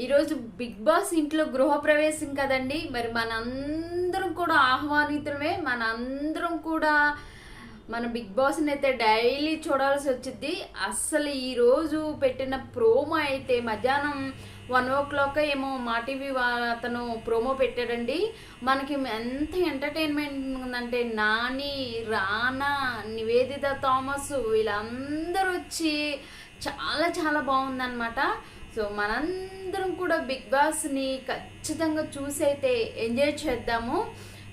ఈరోజు big boss ఇంట్లో గృహప్రవేశం కదండి. మరి మనందరం కూడా ఆహ్వానితులమే. మనందరం కూడా మన బిగ్ బాస్ని అయితే డైలీ చూడాల్సి వచ్చింది అస్సలు ఈరోజు పెట్టిన ప్రోమో అయితే మధ్యాహ్నం వన్ ఓ క్లాక్ ఏమో మా టీవీ అతను ప్రోమో పెట్టాడండి. మనకి ఎంత ఎంటర్టైన్మెంట్ ఉందంటే నాని రానా నివేదిత థామస్ వీళ్ళందరూ వచ్చి చాలా చాలా బాగుందన్నమాట. సో మనందరం కూడా బిగ్ బాస్ని ఖచ్చితంగా చూసి అయితే ఎంజాయ్ చేద్దాము.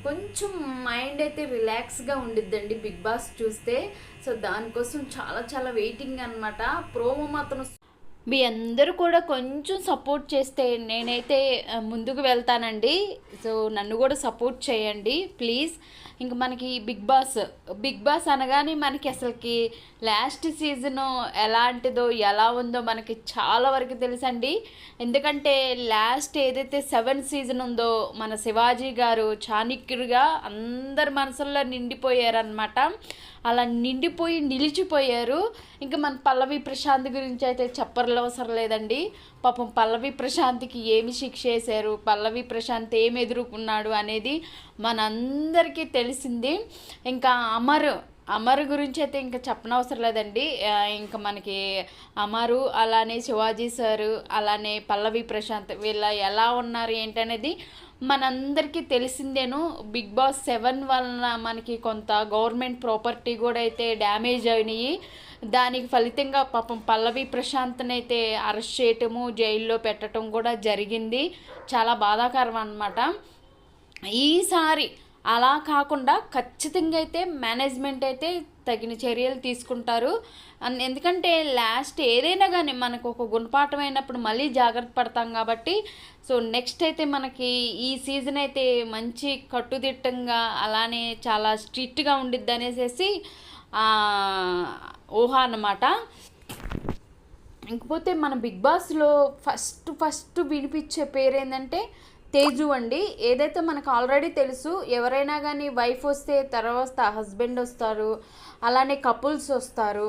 కొంచెం మైండ్ అయితే రిలాక్స్గా ఉండిద్దండి బిగ్ బాస్ చూస్తే. సో దానికోసం చాలా చాలా వెయిటింగ్ అనమాట ప్రోమో మాత్రం మీ అందరూ కూడా కొంచెం సపోర్ట్ చేస్తే నేనైతే ముందుకు వెళ్తానండి. సో నన్ను కూడా సపోర్ట్ చేయండి ప్లీజ్. ఇంక మనకి బిగ్ బాస్ బిగ్ బాస్ అనగానే మనకి అసలుకి లాస్ట్ సీజన్ ఎలాంటిదో ఎలా ఉందో మనకి చాలా వరకు తెలుసండి. ఎందుకంటే లాస్ట్ ఏదైతే సెవెన్ సీజన్ ఉందో మన శివాజీ గారు చాణిక్యుడిగా అందరి మనసుల్లో నిండిపోయారనమాట అలా నిండిపోయి నిలిచిపోయారు. ఇంకా మన పల్లవి ప్రశాంత్ గురించి అయితే చెప్పరు చెప్పర్లు అవసరం లేదండి. పాపం పల్లవి ప్రశాంత్కి ఏమి శిక్ష వేశారు పల్లవి ప్రశాంత్ ఏమి ఎదుర్కొన్నాడు అనేది మనందరికీ తెలిసింది. ఇంకా అమర్ అమర్ గురించి అయితే ఇంకా చెప్పనవసరం లేదండి. ఇంకా మనకి అమరు అలానే శివాజీ సారు అలానే పల్లవి ప్రశాంత్ వీళ్ళ ఎలా ఉన్నారు ఏంటనేది మనందరికీ తెలిసిందేను బిగ్ బాస్ సెవెన్ వలన మనకి కొంత గవర్నమెంట్ ప్రాపర్టీ కూడా అయితే డ్యామేజ్ అయినాయి. దానికి ఫలితంగా పాపం పల్లవి ప్రశాంత్ని అయితే అరెస్ట్ చేయటము జైల్లో పెట్టడం కూడా జరిగింది. చాలా బాధాకరం అన్నమాట. ఈసారి అలా కాకుండా ఖచ్చితంగా అయితే మేనేజ్మెంట్ అయితే తగిన చర్యలు తీసుకుంటారు. అన్- ఎందుకంటే లాస్ట్ ఏదైనా కానీ మనకు ఒక గుణపాఠం అయినప్పుడు మళ్ళీ జాగ్రత్త పడతాం కాబట్టి సో నెక్స్ట్ అయితే మనకి ఈ సీజన్ అయితే మంచి కట్టుదిట్టంగా అలానే చాలా స్ట్రిక్ట్గా ఉండిద్ది అనేసి ఊహ అన్నమాట. ఇంకపోతే మన బిగ్ బాస్లో ఫస్ట్ ఫస్ట్ వినిపించే పేరు ఏంటంటే తేజు అండి. ఏదైతే మనకు ఆల్రెడీ తెలుసు ఎవరైనా కానీ వైఫ్ వస్తే తర్వాత హస్బెండ్ వస్తారు అలానే కపుల్స్ వస్తారు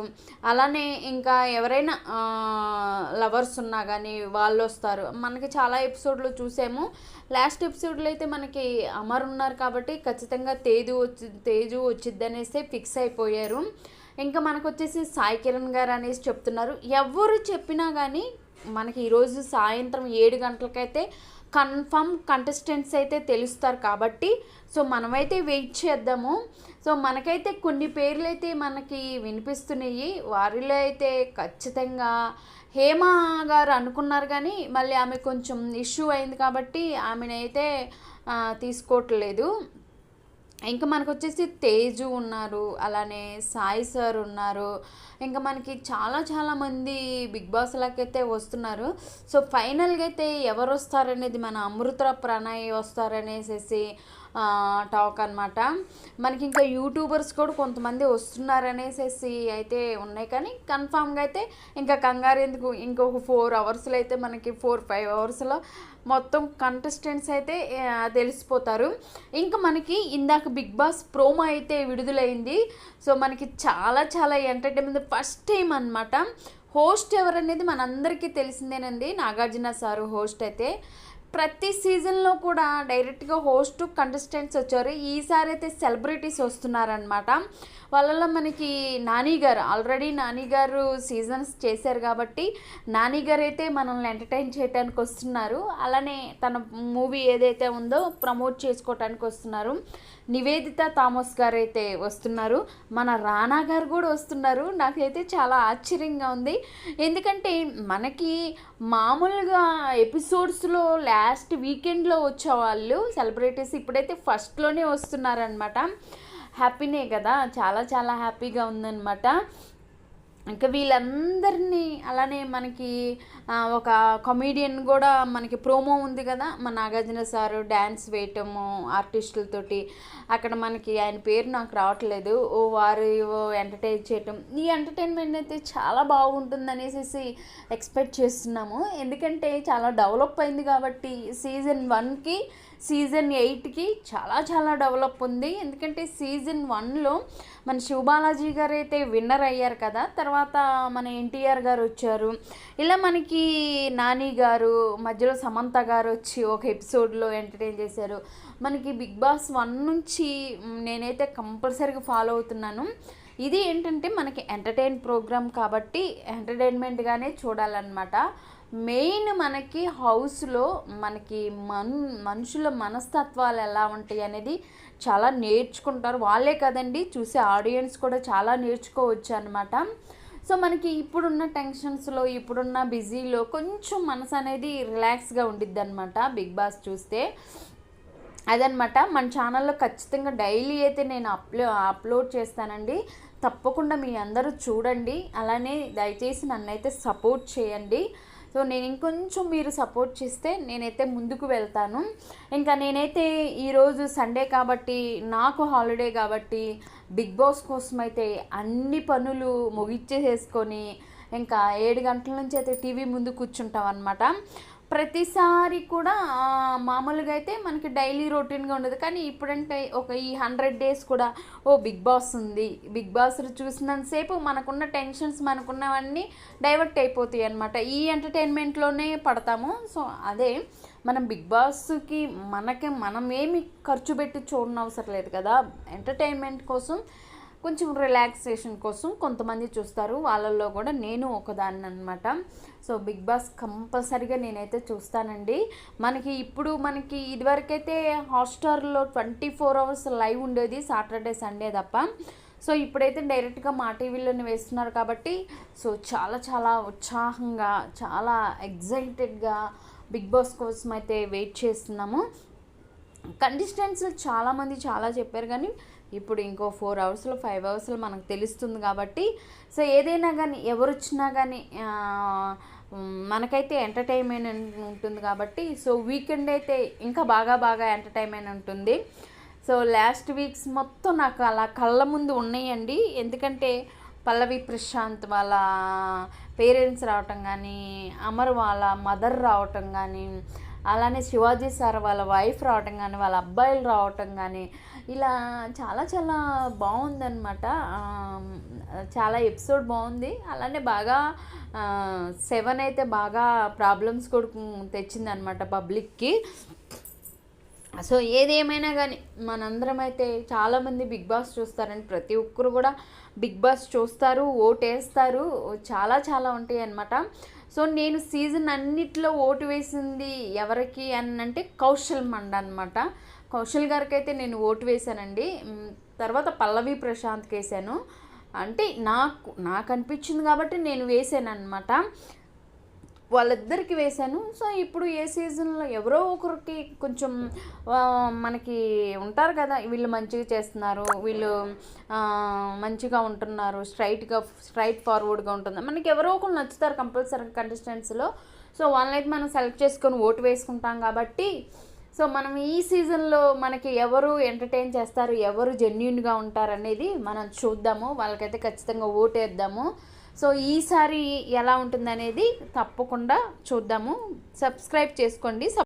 అలానే ఇంకా ఎవరైనా లవర్స్ ఉన్నా కానీ వాళ్ళు వస్తారు. మనకి చాలా ఎపిసోడ్లు చూసాము. లాస్ట్ ఎపిసోడ్లో అయితే మనకి అమర్ ఉన్నారు కాబట్టి ఖచ్చితంగా తేజు వచ్చి తేజు వచ్చిద్ది అనేసి ఫిక్స్ అయిపోయారు. ఇంకా మనకు వచ్చేసి సాయి కిరణ్ గారు అనేసి చెప్తున్నారు. ఎవరు చెప్పినా కానీ మనకి ఈరోజు సాయంత్రం ఏడు గంటలకైతే కన్ఫర్మ్ కంటెస్టెంట్స్ అయితే తెలుస్తారు కాబట్టి సో మనమైతే వెయిట్ చేద్దాము. సో మనకైతే కొన్ని పేర్లు అయితే మనకి వినిపిస్తున్నాయి. వారిలో అయితే ఖచ్చితంగా హేమ గారు అనుకున్నారు కానీ మళ్ళీ ఆమె కొంచెం ఇష్యూ అయింది కాబట్టి ఆమెనైతే తీసుకోవట్లేదు. ఇంకా మనకు వచ్చేసి తేజు ఉన్నారు అలానే సాయి సార్ ఉన్నారు. ఇంకా మనకి చాలా చాలా మంది బిగ్ బాస్ లాకైతే వస్తున్నారు. సో ఫైనల్గా అయితే ఎవరు వస్తారనేది మన అమృత ప్రణయ్ వస్తారనేసేసి టాక్ అనమాట మనకి ఇంకా యూట్యూబర్స్ కూడా కొంతమంది వస్తున్నారనేసి అయితే ఉన్నాయి. కానీ కన్ఫామ్గా అయితే ఇంకా కంగారు ఎందుకు? ఇంకొక ఫోర్ అవర్స్లో అయితే మనకి ఫోర్ ఫైవ్ అవర్స్లో మొత్తం కంటెస్టెంట్స్ అయితే తెలిసిపోతారు. ఇంకా మనకి ఇందాక బిగ్ బాస్ ప్రోమో అయితే విడుదలైంది. సో మనకి చాలా చాలా ఎంటర్టైన్మెంట్ ఫస్ట్ టైం అనమాట హోస్ట్ ఎవరనేది మనందరికీ తెలిసిందేనండి. నాగార్జున సారు హోస్ట్ అయితే. ప్రతి సీజన్లో కూడా డైరెక్ట్గా హోస్ట్ కంటెస్టెంట్స్ వచ్చారు. ఈసారి అయితే సెలబ్రిటీస్ వస్తున్నారనమాట వాళ్ళలో మనకి నాని గారు ఆల్రెడీ నాని గారు సీజన్స్ చేశారు కాబట్టి నాని గారు అయితే మనల్ని ఎంటర్టైన్ చేయడానికి వస్తున్నారు. అలానే తన మూవీ ఏదైతే ఉందో ప్రమోట్ చేసుకోవటానికి వస్తున్నారు. నివేదిత థామస్ గారు అయితే వస్తున్నారు. మన రానా గారు కూడా వస్తున్నారు. నాకైతే చాలా ఆశ్చర్యంగా ఉంది. ఎందుకంటే మనకి మామూలుగా ఎపిసోడ్స్లో లాస్ట్ వీకెండ్లో వచ్చేవాళ్ళు సెలబ్రిటీస్ ఇప్పుడైతే ఫస్ట్లోనే వస్తున్నారనమాట హ్యాపీనే కదా చాలా చాలా హ్యాపీగా ఉందన్నమాట. ఇంకా వీళ్ళందరినీ అలానే మనకి ఒక కమీడియన్ కూడా మనకి ప్రోమో ఉంది కదా మన నాగార్జున సారు డ్యాన్స్ వేయటము ఆర్టిస్టులతోటి అక్కడ మనకి ఆయన పేరు నాకు రావట్లేదు. ఓ వారు ఎంటర్టైన్ చేయటం. ఈ ఎంటర్టైన్మెంట్ అయితే చాలా బాగుంటుంది అనేసి ఎక్స్పెక్ట్ చేస్తున్నాము. ఎందుకంటే చాలా డెవలప్ అయింది కాబట్టి సీజన్ వన్కి సీజన్ ఎయిట్కి చాలా చాలా డెవలప్ ఉంది. ఎందుకంటే సీజన్ వన్లో మన శివబాలాజీ గారు అయితే విన్నర్ అయ్యారు కదా తర్వాత మన ఎన్టీఆర్ గారు వచ్చారు. ఇలా మనకి నాని గారు మధ్యలో సమంత గారు వచ్చి ఒక ఎపిసోడ్లో ఎంటర్టైన్ చేశారు. మనకి బిగ్ బాస్ వన్ నుంచి నేనైతే కంపల్సరీగా ఫాలో అవుతున్నాను. ఇది ఏంటంటే మనకి ఎంటర్టైన్ ప్రోగ్రామ్ కాబట్టి ఎంటర్టైన్మెంట్గానే చూడాలన్నమాట. మెయిన్ మనకి హౌస్లో మనకి మన్ మనుషుల మనస్తత్వాలు ఎలా ఉంటాయి అనేది చాలా నేర్చుకుంటారు. వాళ్ళే కదండి చూసే ఆడియన్స్ కూడా చాలా నేర్చుకోవచ్చు అనమాట సో మనకి ఇప్పుడున్న టెన్షన్స్లో ఇప్పుడున్న బిజీలో కొంచెం మనసు అనేది రిలాక్స్గా ఉండిద్ది అనమాట బిగ్ బాస్ చూస్తే. అదనమాట మన ఛానల్లో ఖచ్చితంగా డైలీ అయితే నేను అప్లో అప్లోడ్ చేస్తానండి. తప్పకుండా మీ అందరూ చూడండి. అలానే దయచేసి నన్నైతే సపోర్ట్ చేయండి. సో నేను ఇంకొంచెం మీరు సపోర్ట్ చేస్తే నేనైతే ముందుకు వెళ్తాను. ఇంకా నేనైతే ఈరోజు సండే కాబట్టి నాకు హాలిడే కాబట్టి బిగ్ బాస్ కోసం అయితే అన్ని పనులు ముగిచ్చేసేసుకొని ఇంకా ఏడు గంటల నుంచి అయితే టీవీ ముందు కూర్చుంటాం అనమాట ప్రతిసారి కూడా మామూలుగా అయితే మనకి డైలీ రొటీన్గా ఉండదు. కానీ ఇప్పుడంటే ఒక ఈ హండ్రెడ్ డేస్ కూడా ఓ బిగ్ బాస్ ఉంది. బిగ్ బాస్ చూసినంతసేపు మనకున్న టెన్షన్స్ మనకున్నవన్నీ డైవర్ట్ అయిపోతాయి అనమాట ఈ ఎంటర్టైన్మెంట్లోనే పడతాము. సో అదే మనం బిగ్ బాస్కి మనకి మనం ఏమి ఖర్చు పెట్టి చూడనవసరం లేదు కదా. ఎంటర్టైన్మెంట్ కోసం కొంచెం రిలాక్సేషన్ కోసం కొంతమంది చూస్తారు. వాళ్ళల్లో కూడా నేను ఒకదాన్ని అనమాట సో బిగ్ బాస్ కంపల్సరీగా నేనైతే చూస్తానండి. మనకి ఇప్పుడు మనకి ఇదివరకైతే హాట్స్టార్లో ట్వంటీ ఫోర్ అవర్స్ లైవ్ ఉండేది సాటర్డే సండే తప్ప. సో ఇప్పుడైతే డైరెక్ట్గా మా టీవీలోనే వేస్తున్నారు కాబట్టి సో చాలా చాలా ఉత్సాహంగా చాలా ఎగ్జైటెడ్గా బిగ్ బాస్ కోసం అయితే వెయిట్ చేస్తున్నాము. కంటెస్టెంట్స్ చాలామంది చాలా చెప్పారు కానీ ఇప్పుడు ఇంకో ఫోర్ అవర్స్లో ఫైవ్ అవర్స్లో మనకు తెలుస్తుంది కాబట్టి సో ఏదైనా కానీ ఎవరు వచ్చినా కానీ మనకైతే ఎంటర్టైన్మెంట్ ఉంటుంది కాబట్టి సో వీకెండ్ అయితే ఇంకా బాగా బాగా ఎంటర్టైన్మెంట్ ఉంటుంది. సో లాస్ట్ వీక్స్ మొత్తం నాకు అలా కళ్ళ ముందు ఉన్నాయండి. ఎందుకంటే పల్లవి ప్రశాంత్ వాళ్ళ పేరెంట్స్ రావటం కానీ అమర్ వాళ్ళ మదర్ రావటం కానీ అలానే శివాజీ సార్ వాళ్ళ వైఫ్ రావటం కానీ వాళ్ళ అబ్బాయిలు రావటం కానీ ఇలా చాలా చాలా బాగుందన్నమాట. చాలా ఎపిసోడ్ బాగుంది. అలానే బాగా సెవెన్ అయితే బాగా ప్రాబ్లమ్స్ కూడా తెచ్చిందనమాట పబ్లిక్కి. సో ఏదేమైనా కానీ మనందరం అయితే చాలామంది బిగ్ బాస్ చూస్తారని ప్రతి ఒక్కరు కూడా బిగ్ బాస్ చూస్తారు ఓటేస్తారు చాలా చాలా ఉంటాయి అన్నమాట సో నేను సీజన్ అన్నిట్లో ఓటు వేసింది ఎవరికి అని అంటే కౌశల్ మండ అనమాట కౌశల్ గారికి అయితే నేను ఓటు వేశానండి. తర్వాత పల్లవి ప్రశాంత్కి వేశాను. అంటే నాకు నాకు అనిపించింది కాబట్టి నేను వేసాను అనమాట వాళ్ళిద్దరికి వేశాను. సో ఇప్పుడు ఏ సీజన్లో ఎవరో ఒకరికి కొంచెం మనకి ఉంటారు కదా వీళ్ళు మంచిగా చేస్తున్నారు వీళ్ళు మంచిగా ఉంటున్నారు స్ట్రైట్గా స్ట్రైట్ ఫార్వర్డ్గా ఉంటుంది మనకి ఎవరో ఒకరు నచ్చుతారు కంపల్సరీ కంటెస్టెంట్స్లో. సో వాళ్ళనైతే మనం సెలెక్ట్ చేసుకొని ఓటు వేసుకుంటాం కాబట్టి సో మనం ఈ సీజన్లో మనకి ఎవరు ఎంటర్టైన్ చేస్తారు ఎవరు జెన్యున్గా ఉంటారు అనేది మనం చూద్దాము. వాళ్ళకైతే ఖచ్చితంగా ఓటేద్దాము. సో ఈసారి ఎలా ఉంటుందనేది తప్పకుండా చూద్దాము. సబ్స్క్రైబ్ చేసుకోండి.